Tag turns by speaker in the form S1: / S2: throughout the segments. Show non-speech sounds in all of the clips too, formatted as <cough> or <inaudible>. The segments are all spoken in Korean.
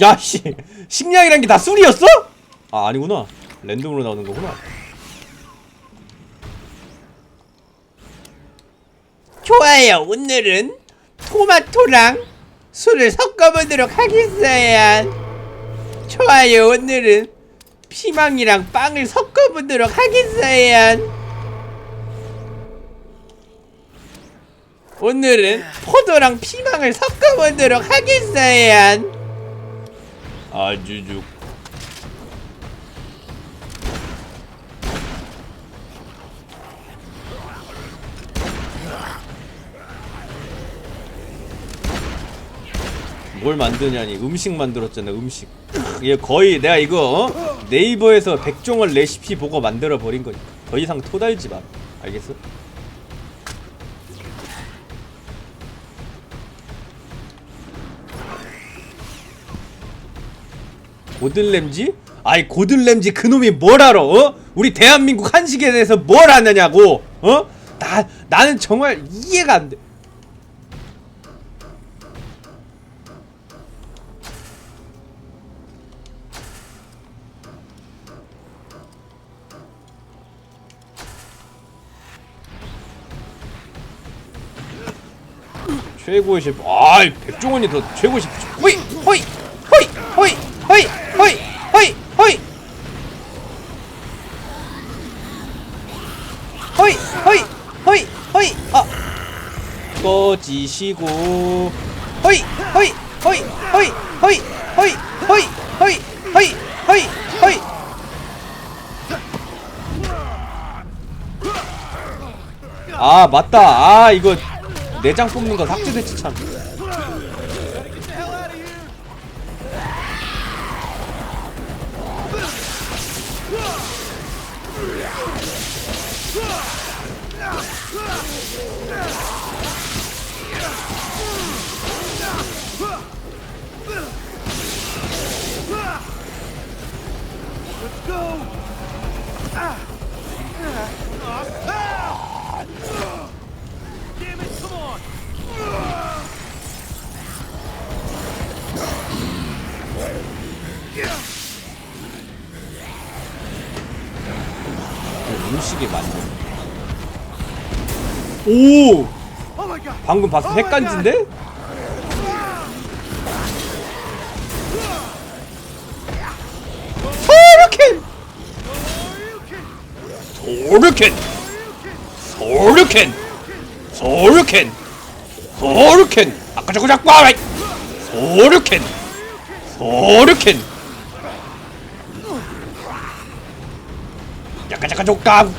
S1: 야씨. 식량이란 게 다 술이었어? 아 아니구나. 랜덤으로 나오는 거구나. 좋아요. 오늘은 토마토랑 술을 섞어보도록 하겠어요. 좋아요. 오늘은 피망이랑 빵을 섞어보도록 하겠어요. 오늘은 포도랑 피망을 섞어보도록 하겠어요 아주 좋뭘 만드냐니? 음식 만들었잖아 음식. 얘 거의 내가 이거 어? 네이버에서 백종원 레시피 보고 만들어 버린 거니까. 더 이상 토달지 마. 알겠어? 고들램지? 아이 고들램지 그놈이 뭘 알아 어? 우리 대한민국 한식에 대해서 뭘 아느냐고 어? 나, 나는 정말 이해가 안돼 최고의 셰프 아이 백종원이 더 최고의 셰프 호이 꺼지시고 호이 호이 호이 호이 호이 호이 호이 호이 호이 호이 호이 아 맞다 아 이거 내장 뽑는 거 삭제됐지 참 음식이 맞네 오
S2: Oh my god!
S1: 방금 봤어 핵간지인데? 소르켄 소르켄 소르켄 소르켄 아까 저거 잡고 와라 소르켄 소르켄 잠깐 잠깐 족감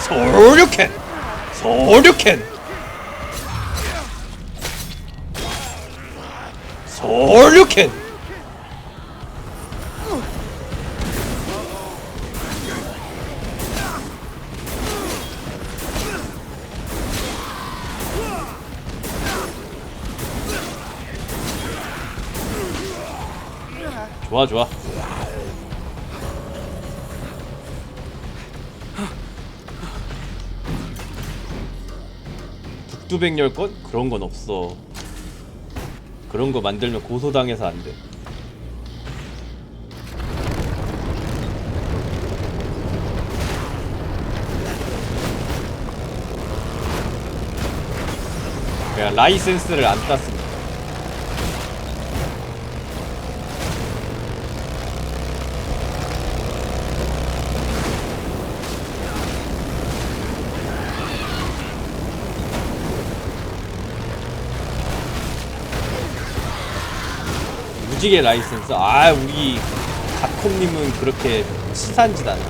S1: 소르켄 소르켄 소르켄 좋아 좋아. 북두백열건? 그런 건 없어 그런 거 만들면 고소당해서 안 돼. 그냥 라이센스를 안 땄습니다 무지개 라이센스 아 우리 갓콤님은 그렇게 치사한 짓 안. 해.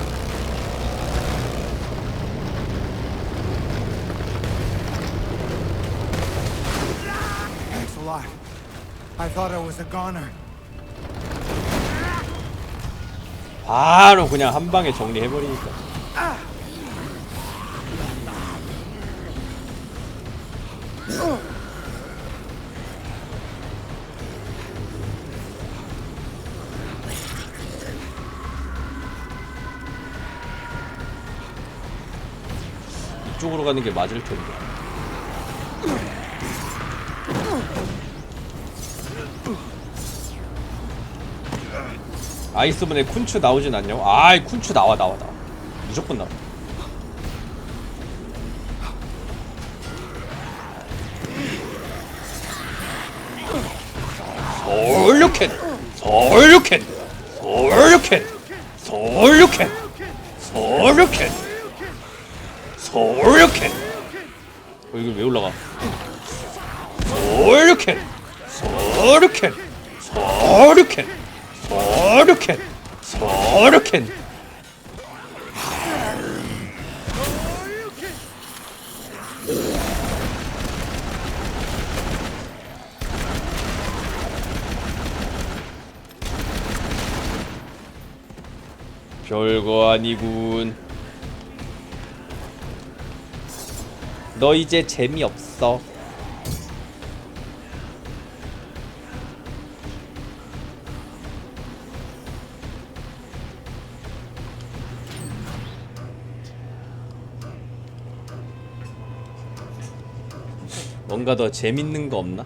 S3: Thanks a lot. I thought I was a goner.
S1: 바로 그냥 한 방에 정리해버리니까. 이쪽으로 가 들어가는 게 맞을 텐데. 아이스번에 쿤추 나오진 않냐고? 아이 쿤추 나와 나와 나와 무조건 나와 솔류캔 솔류캔 솔류캔 솔류캔 솔류캔 솔류캔 어 이거 왜 올라가? 솔류캔 솔류캔 솔류캔 솔류캔 솔류캔 별거 아니군. 너 이제 재미없어. 뭔가 더 재밌는 거 없나?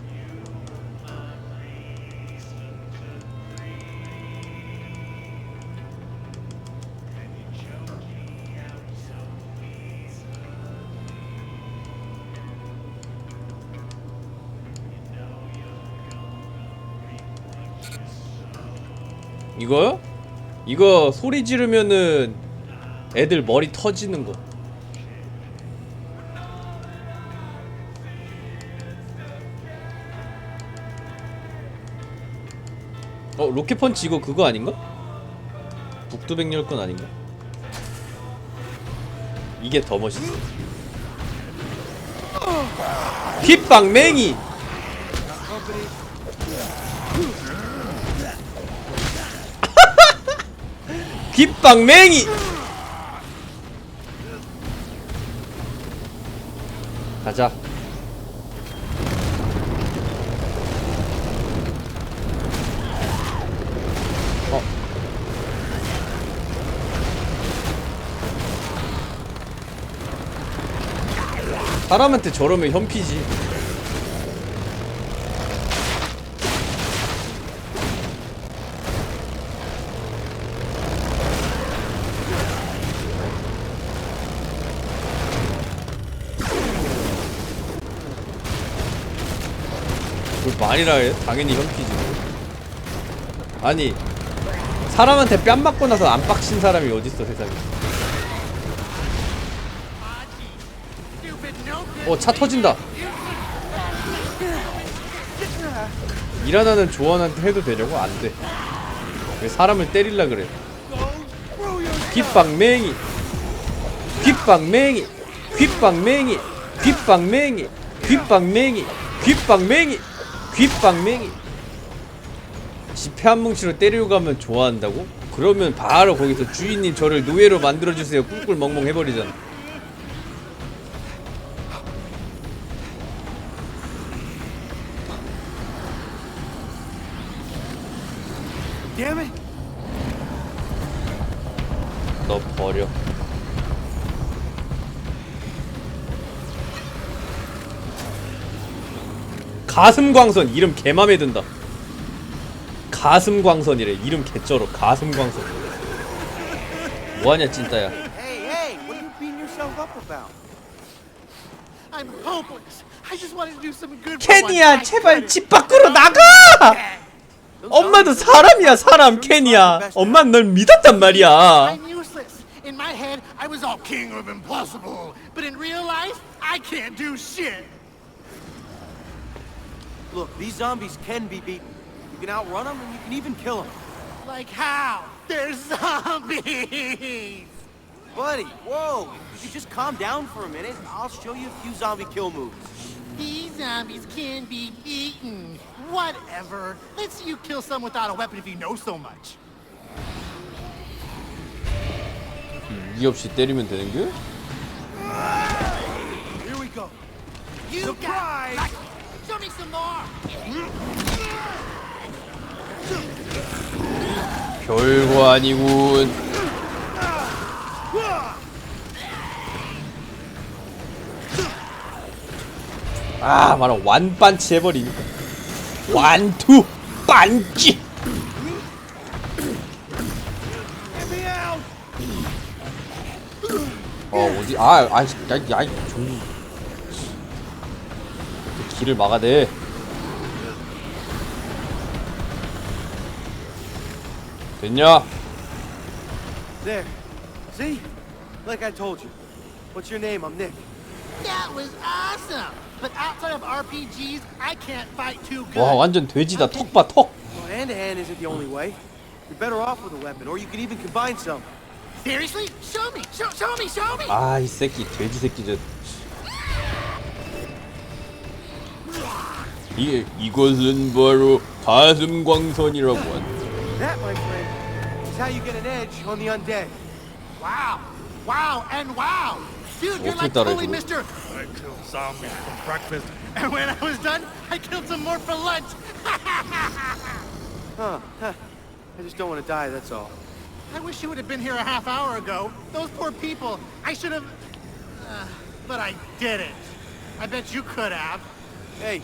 S1: 이거요? 이거 소리 지르면은 애들 머리 터지는 거. 어 로켓 펀치 이거 그거 아닌가? 북두백렬권 아닌가? 이게 더 멋있어. 핏방맹이. 빗방맹이. 가자. 어. 사람한테 저러면 현피지 해? 당연히 현피지. 아니 사람한테 뺨 맞고 나서 안 빡친 사람이 어딨어 세상에. 어 차 터진다. 일하나는 조언한테 해도 되려고? 안돼. 왜 사람을 때릴라 그래? 귓방맹이. 귓방맹이. 귓방맹이. 귓방맹이. 귓방맹이. 귓방맹이 귓방맹이. 지폐 한 뭉치로 때리고 가면 좋아한다고? 그러면 바로 거기서 주인님 저를 노예로 만들어주세요. 꿀꿀 멍멍 해버리잖아 가슴광선 이름 개맘에 든다 가슴광선이래 이름 개쩔어 가슴광선 뭐하냐 찐따야
S3: Hey, hey! What are you beating yourself up about?
S2: I'm hopeless. I just wanted to do some good for
S1: 케니야
S2: once. I
S1: 제발
S2: couldn't.
S1: 집 밖으로 나가 엄마도 사람이야 사람 케니야 엄마 널 믿었단 말이야
S2: I'm useless. In my head, I was all king of impossible. But in real life, I can't do shit.
S4: Look, these zombies can be beaten. You can outrun them and you can even kill them.
S2: Like how? They're zombies!
S4: Buddy, whoa! If you just calm down for a minute, I'll show you a few zombie kill moves.
S2: These zombies can be eaten. Whatever. Let's see you kill some without a weapon if you know so much.
S1: 이 없이 때리면 되는 게?
S3: Here we go.
S2: You
S3: Surprise!
S2: Me some more.
S1: 별거 아니군. 아 바로 완반치 해버리니까. 완투 반치. 어 어디 아아야 야, 좀 길을 막아내 됐냐?
S4: There. See? Like I told you. What's your name? I'm Nick.
S2: That was awesome. But outside of RPGs, I can't fight too good.
S1: 와 완전 돼지다 턱봐 턱.
S4: Well, hand to hand isn't the only way. You're better off with a weapon, or you could even combine some.
S2: Seriously? Show me. Show, show me. Show me.
S1: 아이 새끼 돼지 새끼 저. 이 이것은 바로 가슴 광선이라고 한다.
S4: That, my friend, is how you get an edge on the undead.
S2: Wow. Wow and wow. Dude, you're
S1: 어떻게
S2: like
S1: 따라해,
S2: totally
S1: 그거?
S2: Mr.
S5: I kill zombies for breakfast.
S2: And when I was done, I killed some more for lunch. <laughs>
S4: Huh. huh. I just don't want to die, that's all.
S2: I wish you would have been here a half hour ago. Those poor people. I should have. Uh, but I didn't. I bet you could have.
S4: Hey,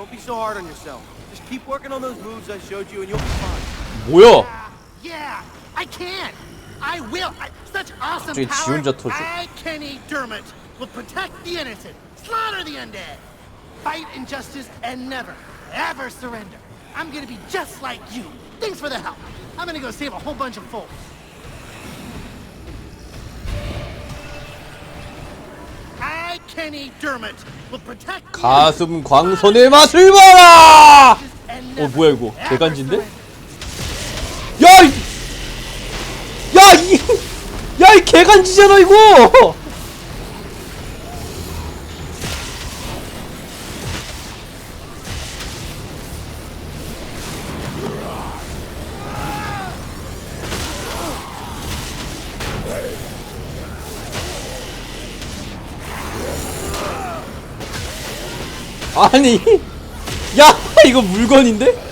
S4: don't be so hard on yourself. Just keep working on those moves I showed you and you'll be fine.
S1: 뭐야?
S2: Yeah, I can't. I will. I, such awesome power. I, Kenny Dermot, will protect the innocent, slaughter the undead, fight injustice, and never, ever surrender. I'm gonna be just like you. Thanks for the help. I'm gonna go save a whole bunch of folks. Kenny Dermot, will protect
S1: 가슴 광선의 맛을 봐라! 어 뭐야 이거 개간지인데? 야! 이... 야 이! 야 이 개간지잖아 이거! 아니. 야 이거 물건인데?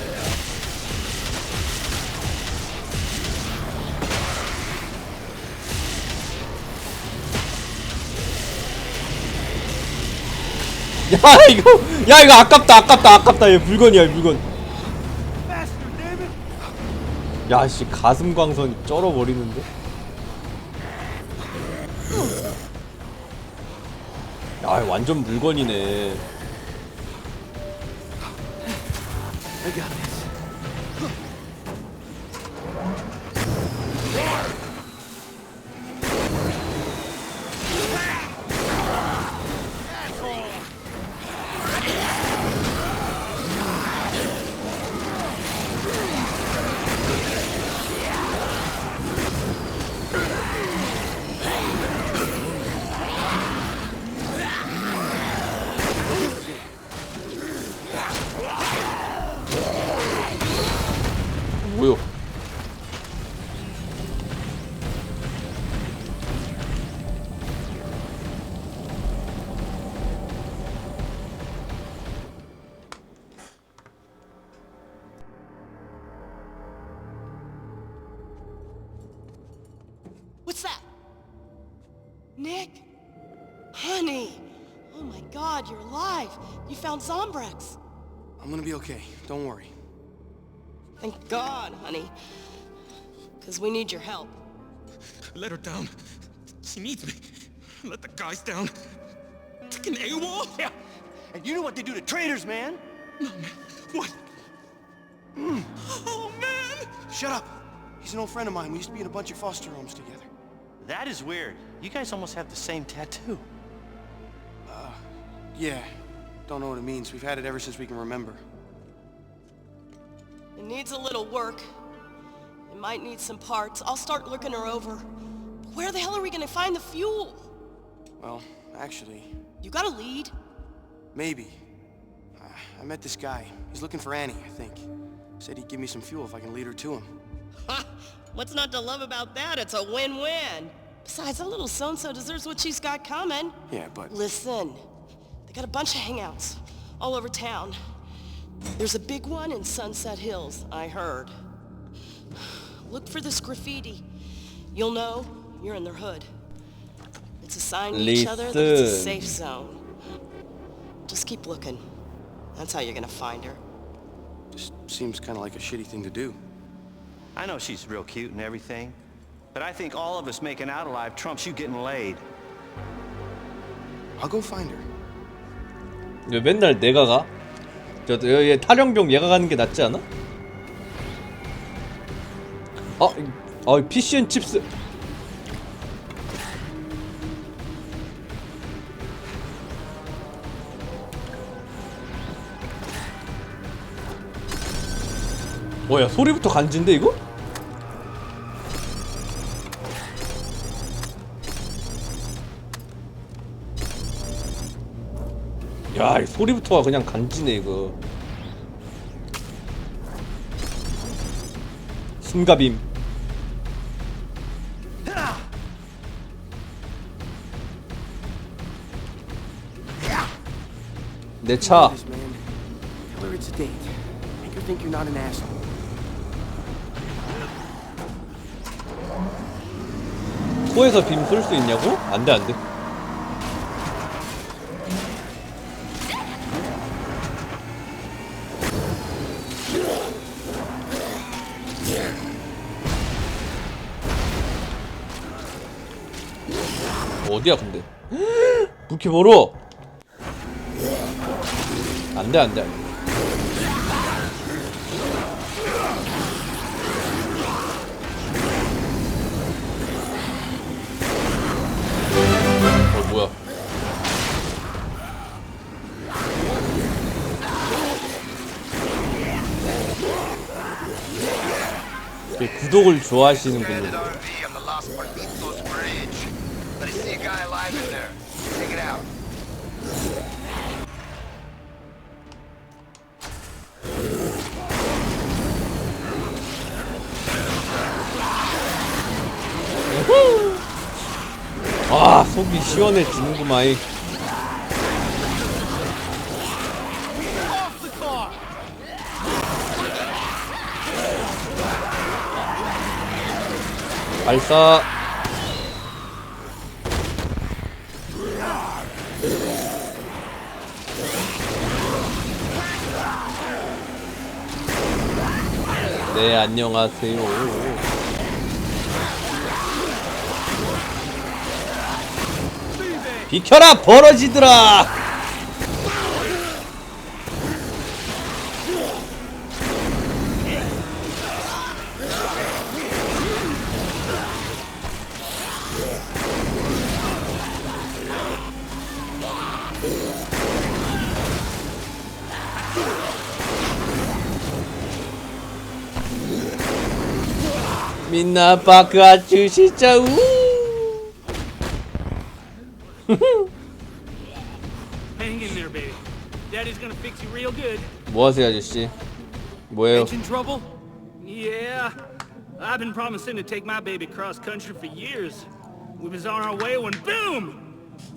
S1: 야 이거 야 이거 아깝다 아깝다 아깝다. 얘 물건이야 물건. 야씨 가슴 광선 쩔어 버리는데? 야 완전 물건이네
S4: I got this.
S6: God, you're alive! You found Zombrex!
S4: I'm gonna be okay. Don't worry.
S6: Thank god, honey. Because we need your help.
S5: Let her down. She needs me. Let the guys down. Fucking AWOL?
S4: Yeah. And you know what they do to traitors, man?
S5: What? Mm. Oh man!
S4: Shut up. He's an old friend of mine. We used to be in a bunch of foster homes together.
S7: That is weird. You guys almost have the same tattoo.
S4: Yeah. Don't know what it means. We've had it ever since we can remember.
S6: It needs a little work. It might need some parts. I'll start looking her over. But where the hell are we gonna find the fuel?
S4: Well, actually,
S6: You got a lead?
S4: maybe. Uh, I met this guy. He's looking for Annie, I think. Said he'd give me some fuel if I can lead her to him.
S6: Ha! What's not to love about that? It's a win-win. Besides, a little so-and-so deserves what she's got coming.
S4: Yeah, but...
S6: Listen, they got a bunch of hangouts all over town. There's a big one in Sunset Hills, I heard. Look for this graffiti. You'll know you're in their hood. It's a sign to each other that it's a safe zone. Just keep looking. That's how you're gonna find her.
S4: Just seems kind of like a shitty thing to do.
S7: I know she's real cute and everything, but I think all of us making out alive trumps you getting laid.
S4: I'll go find her.
S1: 왜 맨날 내가 가? 저, 저, 얘 탈영병 얘가 가는 게 낫지 않아? 아, 이- 아, 피쉬앤 칩스. 뭐야, 소리부터 간지인데 이거? 야, 이 소리부터가 그냥 간지네 이거. 숨가빔. 내 차.
S4: This man. Tell her it's a date. Make her think you're not an asshole.
S1: 코에서 빔 쏠 수 있냐고? 안 돼, 안 돼. 어디야, 근데? 왜 이렇게 멀어? 안 돼, 안 돼. 어, 뭐야. 그 구독을 좋아하시는군요. 속이 시원해지는구만. 이. 발사. 네, 안녕하세요. 비켜라 벌어지더라 민나 바카 주시자 우
S8: Hang in there, baby. Daddy's gonna fix you real good.
S1: 뭐하세요 아저씨 뭐예요
S8: Engine trouble? Yeah. I've been promising to take my baby cross country for years. We was on our way when boom!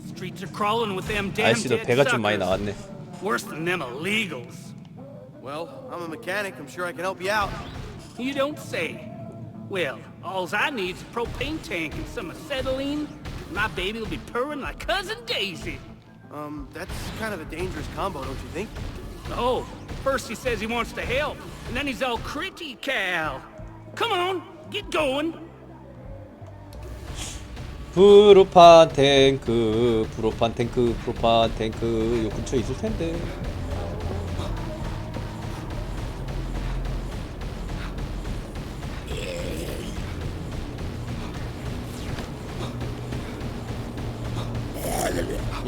S8: Streets are crawling with them damn
S1: 아저씨도
S8: dead
S1: 배가 좀 많이
S8: suckers.
S1: 나왔네
S8: Worse than them illegals.
S4: Well, I'm a mechanic. I'm sure I can help you out.
S8: You don't say. Well, alls I need is a propane tank and some acetylene. My baby will be purring like cousin Daisy.
S4: Um, that's kind of a dangerous combo, don't you think?
S8: Oh, first he says he wants to help, and then he's all critical. Come on, get going.
S1: 프로판 탱크 프로판 탱크 프로판 탱크 요 근처에 있을 텐데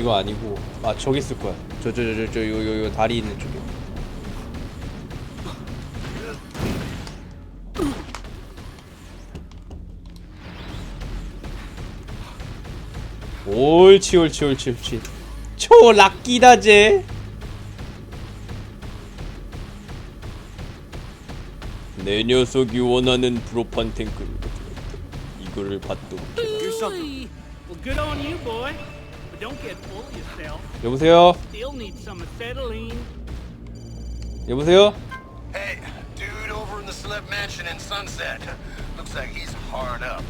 S1: 이거 아니고. 아 저기 있을 거야. 저 저 저 저 요 요 요 다리 있는 쪽에. 옳지 옳지 옳지 옳지. 초 락기다제 내 녀석이 원하는 프로판 탱크를 이거를
S8: you, boy.
S1: 여보세요. 여보세요
S9: Hey, dude over in the celeb mansion in Sunset. Looks like he's hard up.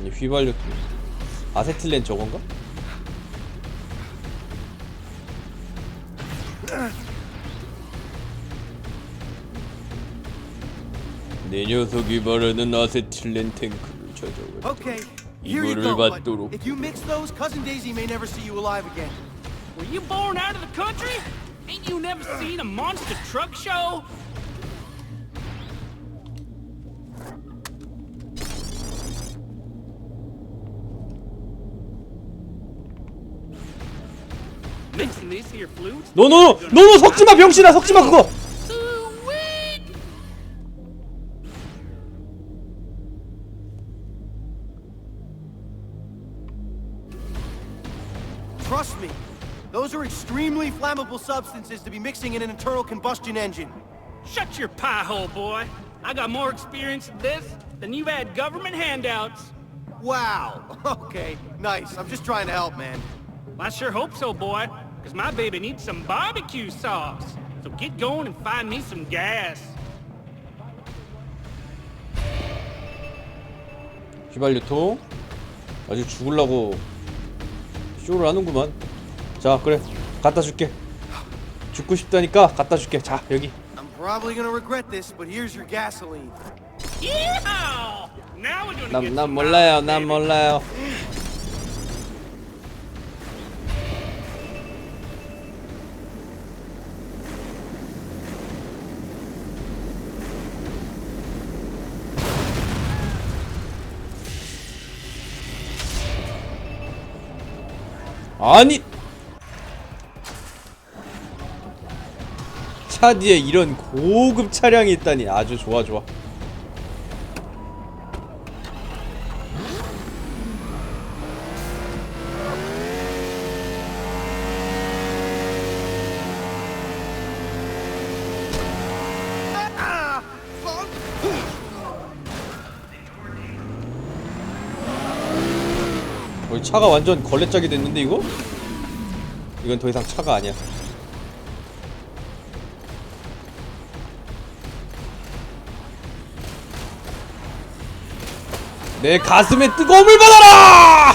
S1: 아니 휘발유 아세틸렌 저건가? 내 녀석이 말하는 아세틸렌 탱크를 찾아와.
S4: Okay, here you
S1: 이거를
S4: go. But
S1: 받도록.
S4: if you mix those, cousin Daisy may never see you alive again.
S8: Were you born out of the country? Ain't you never seen a monster truck show? Mixing these here flutes?
S1: 노노노 노노 섞지마 병신아 섞지마 그거.
S4: extremely flammable substances to be mixing in an internal combustion engine.
S8: Shut your pie hole, boy. I got more experience in this than you've had government handouts.
S4: Wow. <laughs> Okay, nice. I'm just trying to help, man.
S8: I sure hope so, boy, because my baby needs some barbecue sauce. So get going and find me some gas.
S1: 휘발유통 아주 죽을라고 쇼를 하는구만. 자 그래 갖다 줄게. 죽고 싶다니까 갖다 줄게. 자 여기.
S4: I'm probably gonna regret this, but here's your gasoline.
S8: Yeehaw! Now we're gonna
S1: 난,
S8: get
S1: 난
S8: some
S1: 몰라요. 난. 몰라요. 아니 차 뒤에 이런 고급 차량이 있다니 아주 좋아 좋아. 차가 완전 걸레짝이 됐는데 이거? 이건 더 이상 차가 아니야. 내 가슴에 뜨거움을 받아라!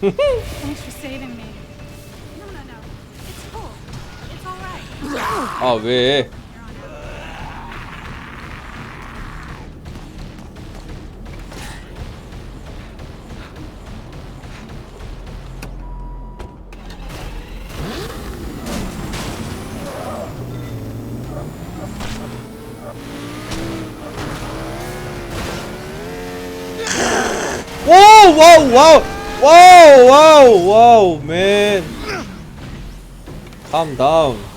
S10: Thanks for
S1: 와우 와우 와우 와우 man calm down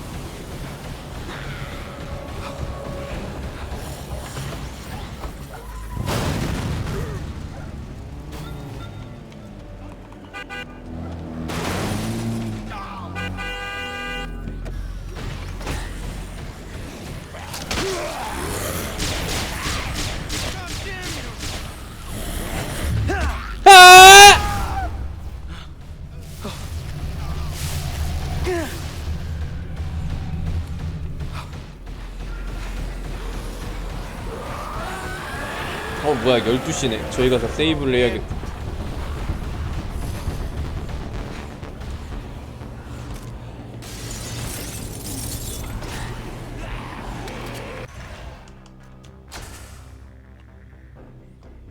S1: 뭐야 12시네. 저희 가서 세이브를 해야겠다.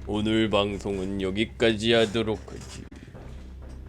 S1: 오늘 방송은 여기까지 하도록